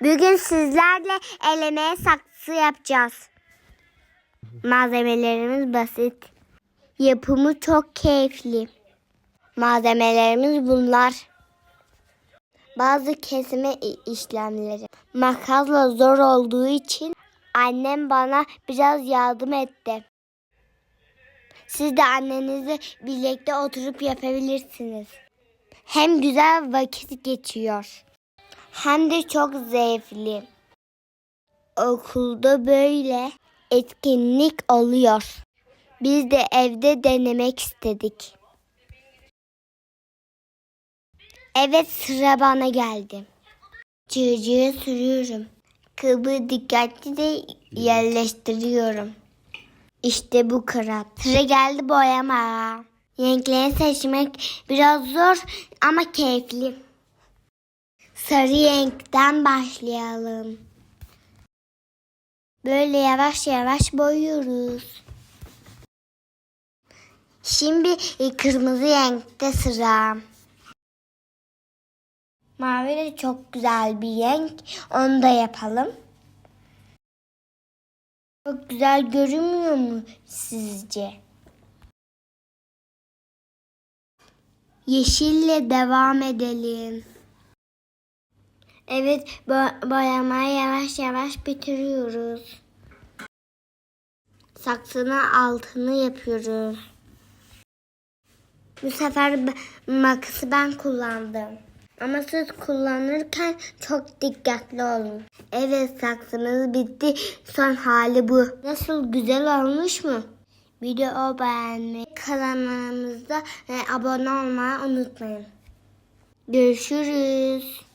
Bugün sizlerle elemeye saksı yapacağız. Malzemelerimiz basit. Yapımı çok keyifli. Malzemelerimiz bunlar. Bazı kesme işlemleri makasla zor olduğu için annem bana biraz yardım etti. Siz de annenizle birlikte oturup yapabilirsiniz. Hem güzel vakit geçiyor. Hem de çok zevkli. Okulda böyle etkinlik oluyor. Biz de evde denemek istedik. Evet sıra bana geldi. Cırcığı sürüyorum. Kıbı dikkatlice yerleştiriyorum. İşte bu kırat. Sıra geldi boyama. Renklerini seçmek biraz zor ama keyifli. Sarı renkten başlayalım. Böyle yavaş yavaş boyuyoruz. Şimdi e, kırmızı renkte sıra. Mavi de çok güzel bir renk. Onu da yapalım. Çok güzel görünmüyor mu sizce? Yeşille devam edelim. Evet, bo- boyamayı yavaş yavaş bitiriyoruz. Saksının altını yapıyoruz. Bu sefer makası ben kullandım. Ama siz kullanırken çok dikkatli olun. Evet saksımız bitti. Son hali bu. Nasıl güzel olmuş mu? Video beğenmeyi, kanalımızda e, abone olmayı unutmayın. Görüşürüz.